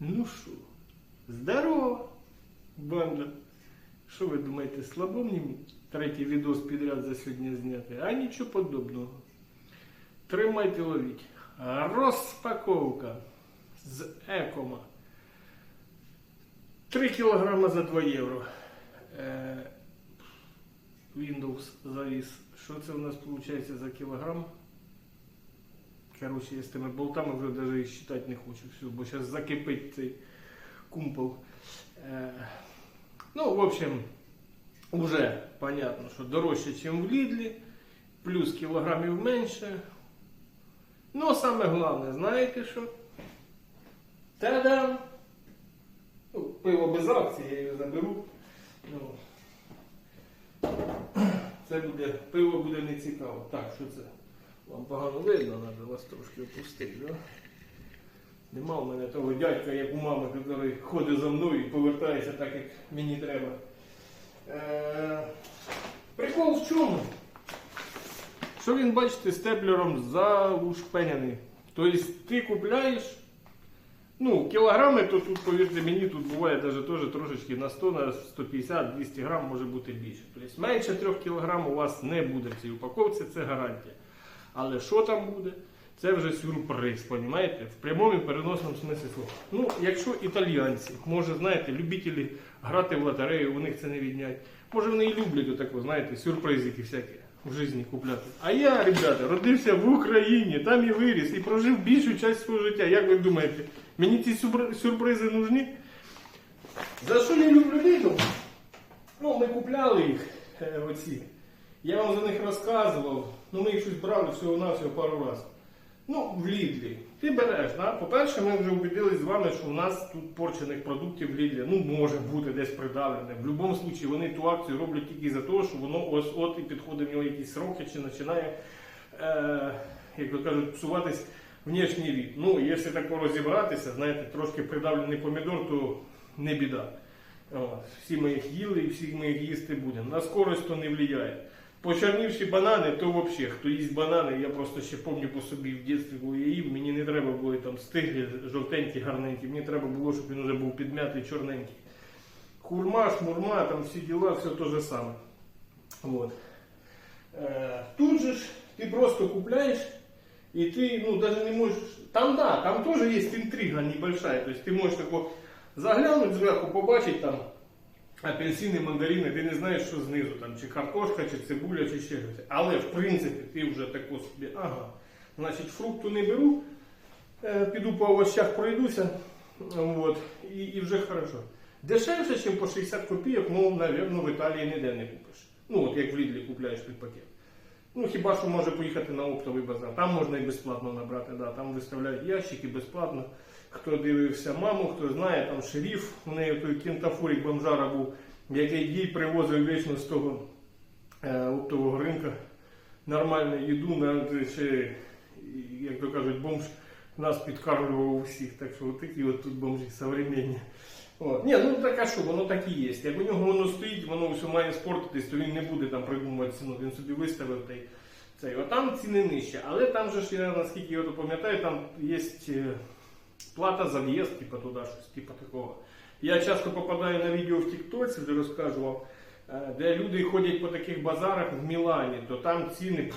Ну що, здорово, банда. Що ви думаєте, слабо мені третій відос підряд за сьогодні зняти? А нічого подобного. Тримайте ловіть. Розпаковка з екома. 3 кілограма за 2 євро. Е, Windows завіс. Що це у нас виходить за кілограм? Короче, я з тими болтами вже навіть і считати не хочу. Все, бо зараз закипить цей кумпол. Е, ну, в общем, уже понятно, що дорожче, ніж в Лідлі, плюс кілограмів менше. Ну, саме головне, знаєте що? Та-дам! Ну, пиво без акції, я його заберу. Ну, це буде, пиво буде не цікаво. Так, що це? Вам погано видно, треба вас трошки опустити, да? Нема в мене того дядька, як у мами, який ходить за мною і повертається так, як мені треба. Е, прикол в чому? Що він, бачите, степлером залушпеняний. Тобто ти купляєш, ну, кілограми, то тут, повірте мені, тут буває навіть теж трошечки на 100, на 150, 200 грам може бути більше. Тобто менше 3 кілограм у вас не буде в цій упаковці, це гарантія. Але що там буде, це вже сюрприз, понімаєте? В прямому і переносному смислі слова. Ну, якщо італіянці, може, знаєте, любителі грати в лотерею, у них це не віднять. Може вони і люблять отаку, знаєте, сюрпризики всякі в житті купляти. А я, ребята, родився в Україні, там і виріс, і прожив більшу частину свого життя. Як ви думаєте, мені ці сюрпризи нужні? За що я люблю Lidl? Ну, ми купляли їх, е, оці. Я вам за них розказував. Ну, ми їх щось брали всього-навсього пару разів. Ну, в Лідлі. Ти береш, да? по-перше, ми вже убедились з вами, що у нас тут порчених продуктів в Лідлі, ну, може бути десь придавлене. В будь-якому випадку вони ту акцію роблять тільки за те, що воно ось от і підходить в нього якісь сроки, чи починає, е, як то кажуть, псуватись внешній від. Ну, якщо так розібратися, знаєте, трошки придавлений помідор, то не біда. От. Всі ми їх їли і всі ми їх їсти будемо. На скорость то не впливає. Почернівші банани, то взагалі, хто їсть банани, я просто ще пам'ятаю по собі в дитинстві, коли я їв, мені не треба було там стиглі, жовтенькі, гарненькі, мені треба було, щоб він вже був підм'ятий, чорненький. Хурма, шмурма, там всі діла, все те же саме. Вот. Е, тут же ж ти просто купляєш, і ти ну, даже не можеш. Там да, там теж є інтрига небольшая. Тобто ти можеш тако заглянути зверху, побачити там апельсини, мандарини, ти не знаєш, що знизу, там, чи картошка, чи цибуля, чи ще щось. Але в принципі ти вже тако собі, ага, значить фрукту не беру, е, піду по овощах пройдуся, от, і, і вже хорошо. Дешевше, ніж по 60 копійок, ну, напевно, в Італії ніде не купиш. Ну, от як в Лідлі купляєш під пакет. Ну, хіба що може поїхати на оптовий базар. Там можна і безплатно набрати, да, там виставляють ящики безплатно. Хто дивився маму, хто знає, там шеріф, у неї той кінтафурік бомжара був, який їй привозив вічно з того е, оптового ринка нормальну їду, на ще, як то кажуть, бомж нас підкармлював усіх. Так що такі от тут бомжі современні. От. Ні, ну так а що, воно так і є. Як у нього воно стоїть, воно все має спортитись, то він не буде там придумувати ціну, він собі виставив та цей. От там ціни нижче. Але там же ж, я наскільки я пам'ятаю, там є е, плата за в'їзд, типу туди щось, типу такого. Я часто попадаю на відео в Тіктоці, де розказував, де люди ходять по таких базарах в Мілані, то там ціни,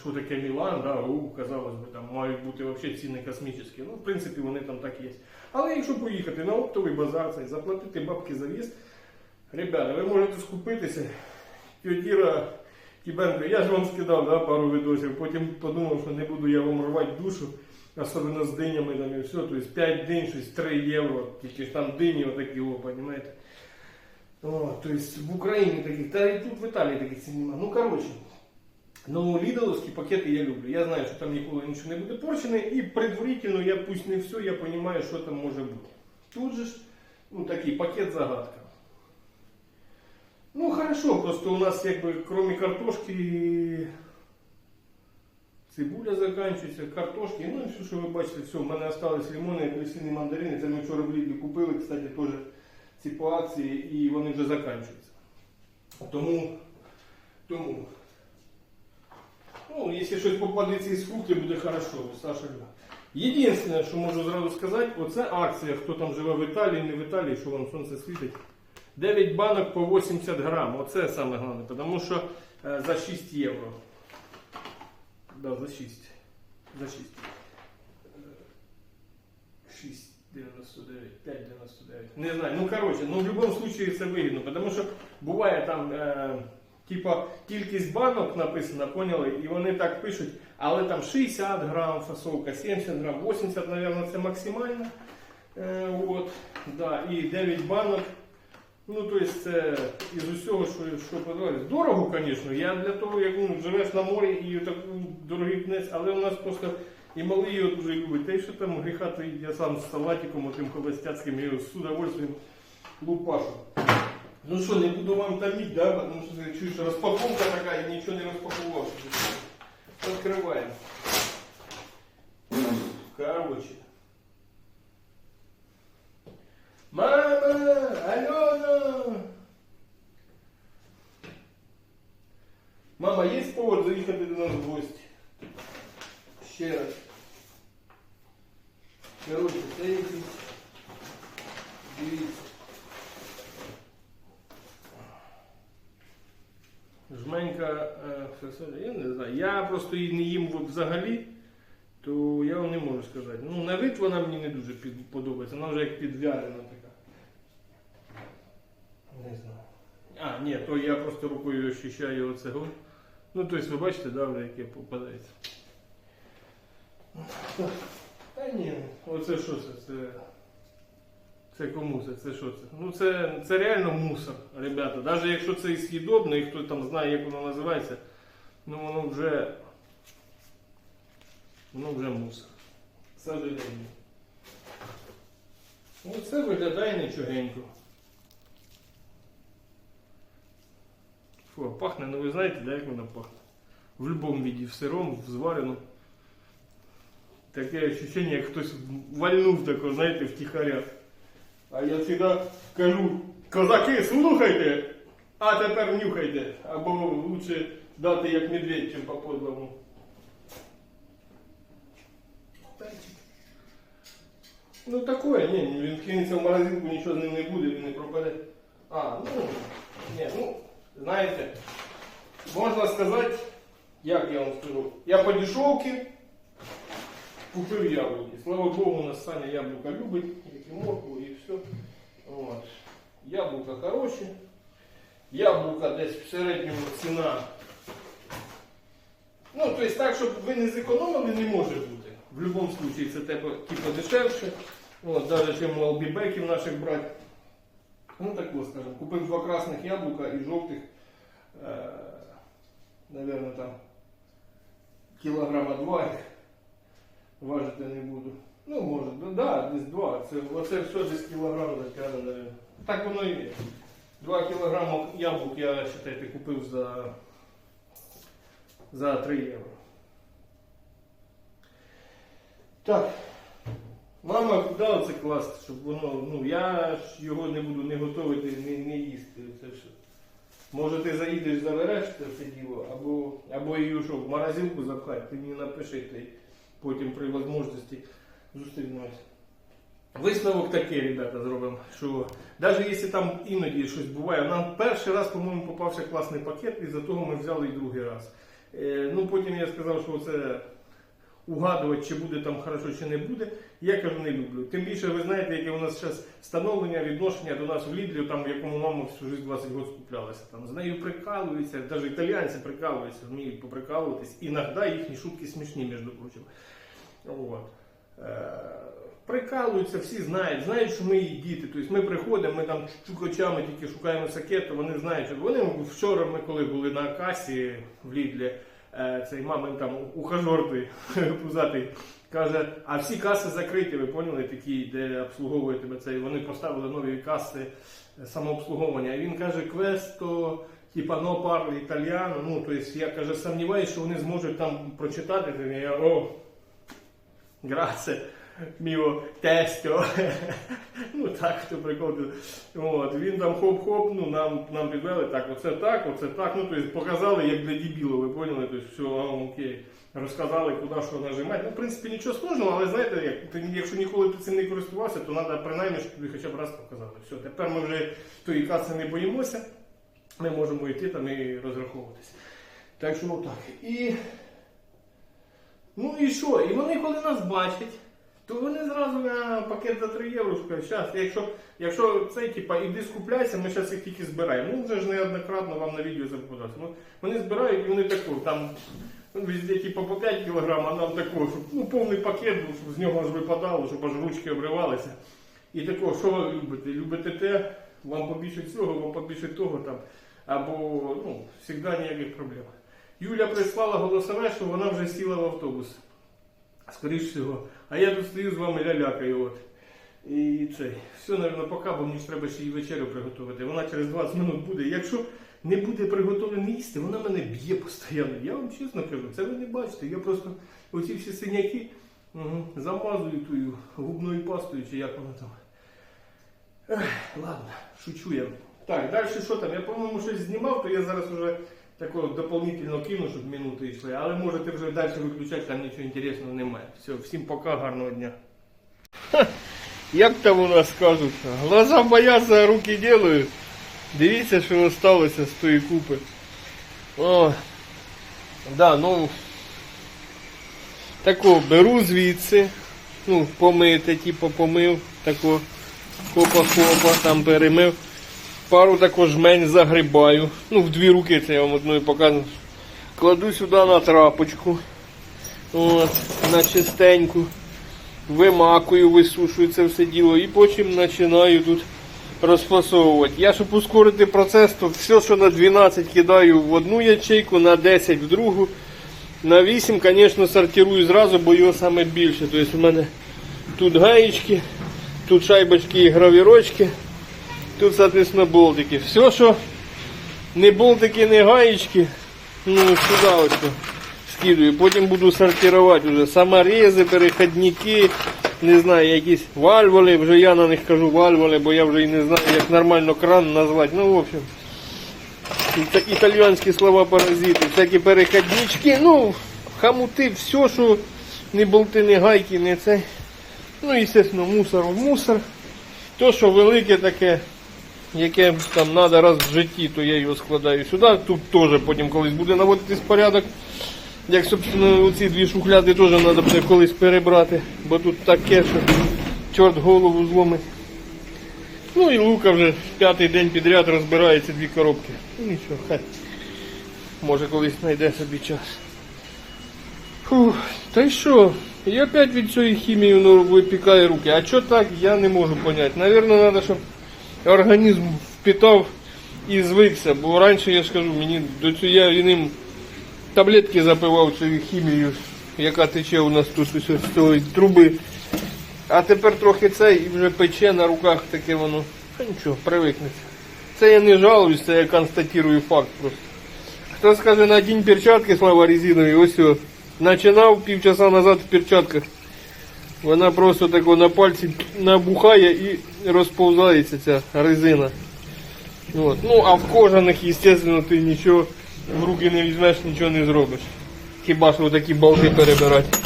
що таке Мілан, да, у, казалось би, там мають бути взагалі ціни космічні. Ну, в принципі, вони там так є. Але якщо поїхати на оптовий базар, цей, заплатити бабки за в'їзд, ребята, ви можете скупитися. Тьотіра Кібенко, я ж вам скидав да, пару відосів, потім подумав, що не буду я вам рвати душу, особливо з динями там і все. Тобто 5 динь, щось 3 євро, тільки ж там дині отакі, о, розумієте? О, тобто в Україні такі, та і тут в Італії таких цін. Ну, коротше, ну, лідоловські пакети я люблю. Я знаю, що там ніколи нічого не буде порчене, і предварительно, я пусть не все, я розумію, що там може бути. Тут же ну, такий пакет загадка. Ну, хорошо, просто у нас, якби, кроме картошки, цибуля закінчується, картошки, ну і все, що ви бачите, все, в мене остались лимони, апельсини, мандарини. Це ми вчора в Лідлі купили, кстати, теж ці по акції, і вони вже закінчуються. Тому, тому. Ну, якщо щось попадеться із фруктів, буде хорошо, Саша. Єдине, що можу зразу сказати, оце акція, хто там живе в Італії, не в Італії, що вам сонце світить. 9 банок по 80 грам. Оце саме головне, тому що е, за 6 євро. Да, за 6. За 6. 6,99, 5,99. Не знаю. Ну, короче, ну в будь-якому випадку це вигідно, тому що буває там, е, типа, кількість банок написана, поняли, і вони так пишуть, але там 60 грам фасовка, 70 грам, 80, мабуть, це максимально. Е, от, да, і 9 банок. Ну, то есть це із усього, що, що подавали. Дорого, звісно. Я для того, як ну, живеш на морі і таку дорогий князь, але у нас просто і малий його дуже любить. Та й що там гріха я сам з салатиком, отим холостяцьким, я з удовольствием лупашу. Ну що, не буду вам томить, да? Потому що ти чуєш, розпаковка така і нічого не розпакував. Відкриваємо. Короче. Мама! Альона! Мама, є повод заїхати до нас в гості? Ще раз. Короче, це якийсь. Дивіться. Жменька, е, фасоль, я не знаю. Я просто її не їм взагалі, то я вам не можу сказати. Ну, на вид вона мені не дуже подобається, вона вже як підвялена така. Не знаю. А, ні, то я просто рукою ощущаю оцього. Ну, тобто, ви бачите, да, вже яке попадається. Та ні, оце що це? Це, це кому це? Це що це? Ну це, це реально мусор, ребята. Навіть якщо це і і хто там знає, як воно називається, ну воно вже. Воно вже мусор. К сожалению. Ну це виглядає нічогенько. Фу, пахне, ну ви знаєте, да, як воно пахне? В будь-якому віді, в сирому, в звареному. Таке ощущение, як хтось вальнув тако, знаєте, втіхаря. А я завжди кажу, козаки, слухайте, а тепер нюхайте. Або лучше дати як медведь, чим по подлому. Ну такое, ні, він кинеться в морозилку, нічого з ним не буде, він не пропаде. А, ну, ні, ну, знаєте, можна сказати, як я вам скажу, я по дешевці купив яблуки. Слава Богу, у нас Саня яблука любить, як і моркву, і все. От. Яблука хороші. Яблука десь в середньому ціна. Ну, тобто так, щоб ви не зекономили, не може бути. В будь-якому випадку це типу, типу дешевше. От, навіть чим у албібеків наших брати. Ну так ось скажемо. Купив два красних яблука і жовтих, е, наверное, там кілограма два. Важити не буду. Ну, може, да, да, десь два. Це, оце все десь кілограм затягне, наверное. Так воно і є. Два кілограми яблук я, вважайте, купив за, за 3 євро. Так. Мама, куди оце класти, щоб воно, ну я ж його не буду не готувати, не, не їсти. Це ж. Може ти заїдеш, забереш це діло, або, або її що, в морозилку запхати, ти мені напиши, ти потім при можливості зустрінемось. Висновок такий, ребята, зробимо, що навіть якщо там іноді щось буває, нам перший раз, по-моєму, попався класний пакет, і за того ми взяли і другий раз. Е, ну потім я сказав, що це угадувати, чи буде там хорошо, чи не буде. Я кажу, не люблю. Тим більше ви знаєте, яке у нас зараз становлення, відношення до нас в Лідлі, там, в якому мама всю життя 20 років скуплялася. Там, з нею прикалуються, навіть італіянці прикалуються, вміють поприкалуватись. Іноді їхні шутки смішні, між прочим. От. Е, Прикалуються, всі знають, знають, що ми їх діти. Тобто ми приходимо, ми там чукачами тільки шукаємо сакету, вони знають, що вони вчора ми коли були на касі в Лідлі, цей мамин там ухажор той пузатий, каже, а всі каси закриті, ви поняли, такі, де обслуговує тебе цей. Вони поставили нові каси е, самообслуговування. І він каже, квесто, типа но парлі італіано. Ну, тобто я каже, сумніваюся, що вони зможуть там прочитати. Я, о, Граце. Міо тесто. ну так, то прикол. От, він там хоп-хоп, ну нам, нам підвели, так, оце так, оце так. Ну, тобто показали, як для дебілу, ви поняли? Тобто, все, а, окей. Розказали, куди що нажимати. Ну, в принципі, нічого сложного, але знаєте, як, ти, якщо ніколи ти цим не користувався, то треба принаймні, щоб тобі хоча б раз показали. Все, тепер ми вже тої каси не боїмося, ми можемо йти там і розраховуватися. Так що отак. І Ну і що? І вони, коли нас бачать, то вони зразу на пакет за 3 євро кажуть, щас, якщо, якщо цей, типа, іди скупляйся, ми зараз їх тільки збираємо. Ну вже ж неоднократно вам на відео заподався. Ну, вони збирають і вони таку, там ну, везде типа по 5 кг, а нам такого, щоб ну, повний пакет був, щоб з нього аж випадало, щоб аж ручки обривалися. І такого, що ви любите? Любите те, вам побільше цього, вам побільше того там. Або ну, завжди ніяких проблем. Юля прислала голосове, що вона вже сіла в автобус. Скоріше всього. А я тут стою з вами лялякаю. От. І цей. Все, мабуть, поки, бо мені ж треба ще і вечерю приготувати. Вона через 20 минут буде. Якщо не буде приготовлений їсти, вона мене б'є постійно. Я вам чесно кажу, це ви не бачите. Я просто оці всі синяки угу, замазую тою губною пастою, чи як воно там. Ех, ладно, шучу я. Так, далі що там? Я, по-моєму, щось знімав, то я зараз вже такого дополнительно кину, щоб минути йшли. Але можете вже далі виключати, там нічого інтересного немає. Все, всім пока, гарного дня. Ха, Як там у нас кажуть, глаза бояться, руки делают. Дивіться, що осталося з тої купи. О, да, ну тако беру звідси, ну, помити, типу помив, тако хопа-хопа, там перемив. Пару також жмень загрібаю. Ну, в дві руки це я вам одною показую. Кладу сюди на трапочку. От, на чистеньку. Вимакую, висушую це все діло і потім починаю тут розфасовувати. Я, щоб ускорити процес, то все, що на 12 кидаю в одну ячейку, на 10 в другу. На 8, звісно, сортирую зразу, бо його саме більше. Тобто у мене тут гаєчки, тут шайбочки і гравірочки. Тут, соответственно, болтики. Все, що не болтики, не гаєчки, ну, сюди ось скидую. Потім буду сортувати вже саморези, переходники, не знаю, якісь вальволи. Вже я на них кажу вальволи, бо я вже і не знаю, як нормально кран назвати. Ну, в общем, і це слова паразити, всякі переходнички, ну, хамути, все, що не болти, не гайки, не це. Ну, звісно, мусор в мусор. То, що велике таке, яке там треба раз в житті, то я його складаю сюди. Тут теж потім колись буде наводитись порядок. Як, собственно, оці дві шухляди теж треба буде колись перебрати, бо тут таке, що чорт голову зломить. Ну і Лука вже п'ятий день підряд розбирається дві коробки. Ну нічого, хай. Може колись знайде собі час. Фух, та й що? І опять від цієї хімії воно випікає руки. А що так, я не можу зрозуміти. Навірно, треба, щоб організм впитав і звикся. Бо раніше я ж кажу, мені до цього я ним таблетки запивав цією хімією, яка тече у нас тут з цієї труби. А тепер трохи це і вже пече на руках таке воно. Та нічого, привикнеться. Це я не жалуюсь, це я констатую факт просто. Хто скаже, надінь перчатки слава резинові, ось. Починав півчаса назад в перчатках. Вона просто тако на пальці набухає і розповзається ця резина. От. Ну, а в кожаних, звісно, ти нічого в руки не візьмеш, нічого не зробиш. Хіба що такі болти перебирати.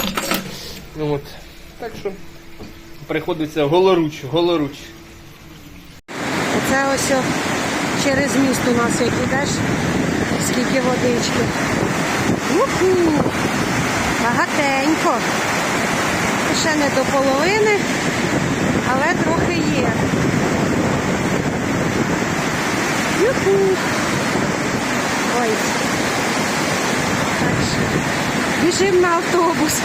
От. Так що приходиться голоруч, голоруч. Оце ось через міст у нас як ідеш, скільки водички. Уху! Багатенько. Ще не до половини, але трохи є. Юху! Ой. Біжимо на автобус.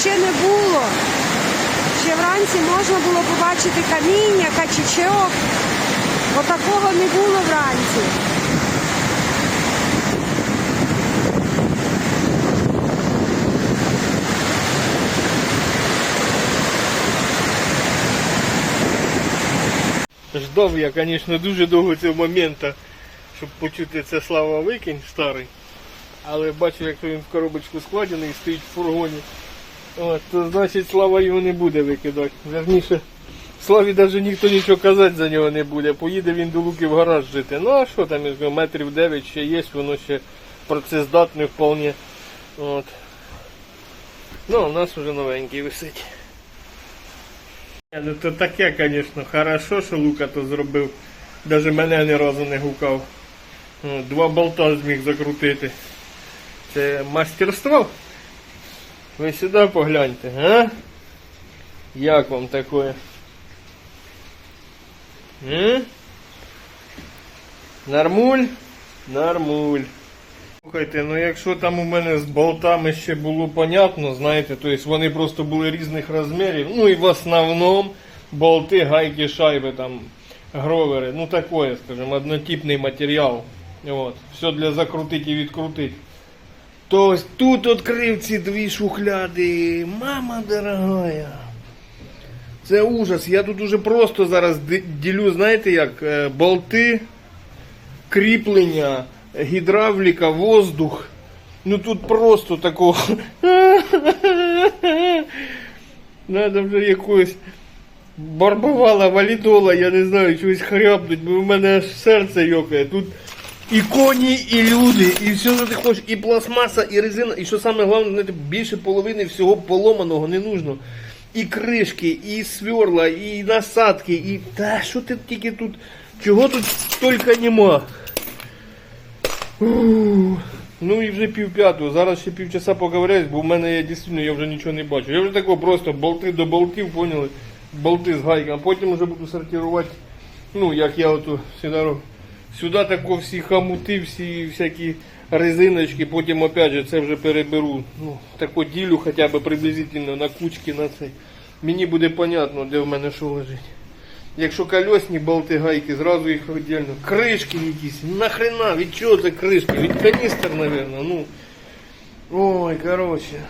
ще не було. Ще вранці можна було побачити каміння, качечок. Отакого не було вранці. Ждав я, звісно, дуже довго цього моменту, щоб почути це слава викинь старий. Але бачу, як він в коробочку складений, і стоїть в фургоні. От, значить слава його не буде викидати. Верніше, Славі навіть ніхто нічого казати за нього не буде. Поїде він до Луки в гараж жити. Ну а що там, метрів 9 ще є, воно ще працездатне вполне. От. Ну, у нас вже новенький висить. Ну то таке, звісно, хорошо, що Лука то зробив. Даже мене ні разу не гукав. Два болта зміг закрутити. Це мастерство. Ви сюди погляньте, а? Як вам таке? М? Нормуль? Нормуль. Слухайте, ну якщо там у мене з болтами ще було понятно, знаєте, то есть вони просто були різних розмірів. Ну і в основному болти, гайки, шайби, там, гровери, ну такое, скажем, однотипний матеріал. Вот. Все для закрутити і відкрутити. То ось тут відкрив ці дві шухляди. Мама дорогая. Це ужас. Я тут уже просто зараз ділю, знаєте як, е, болти, кріплення, гідравліка, воздух. Ну тут просто такого. Надо вже якогось барбавала, валідола, я не знаю, чогось хряпнуть, бо в мене аж серце йокає. Тут і коні, і люди, і все, що ти хочеш, і пластмаса, і резина, і що саме головне, більше половини всього поломаного не нужно. І кришки, і сверла, і насадки, і. Та що ти тільки тут. Чого тут стільки нема? Ух. Ну і вже пів п'ятого. Зараз ще півчаса поговорять, бо в мене я дійсно я вже нічого не бачу. Я вже такого просто болти до болтів, поняли? Болти з гайками. Потім вже буду сортувати, ну як я ото сюди роблю. Сюди тако всі хамути, всі всякі резиночки, потім опять же це вже переберу. Ну, тако ділю хоча б приблизительно на кучки на цей. Мені буде понятно, де в мене що лежить. Якщо колесні болти гайки, зразу їх віддільно. Кришки якісь. Нахрена, від чого це кришки? Від каністр, напевно. Ну. Ой, короче.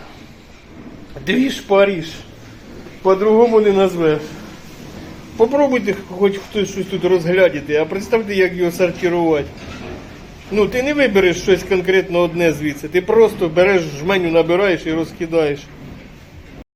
Двіж Париж. По-другому не назвеш. Попробуйте хоч хтось щось тут розглядіти, а представте, як його сортувати. Ну, ти не вибереш щось конкретно одне звідси. Ти просто береш жменю, набираєш і розкидаєш.